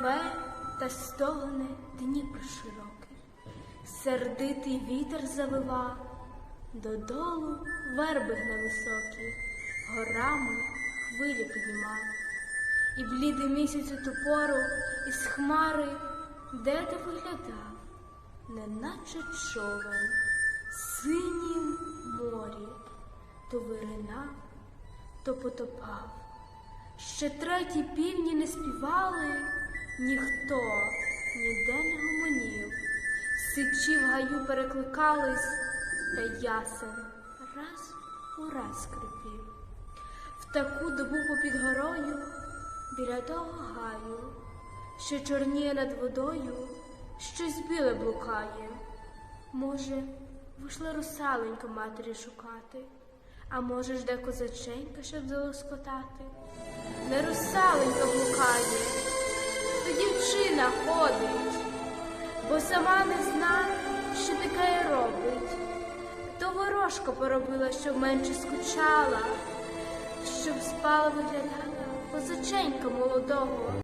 реве та стогне Дніпр широкий, сердитий вітер завива, додолу верби гне високі, горами хвилі підніма. І блідий місяць у ту пору із хмари, де ти виглядав, неначе човен, синім морі, то виринав, то потопав. Ще треті півні не співали, ніхто ніде не гомонів. Сичі в гаю перекликались, та ясен раз у раз скрипів. В таку добу попід горою, біля того гаю, що чорніє над водою, щось біле блукає. Може, вийшла русаленька матері шукати, а може жде козаченька, щоб залоскотати. Не русаленька блукає, сама не зна, що таке робить. То ворожка поробила, щоб менше скучала, щоб спала виглядала позиченька молодого.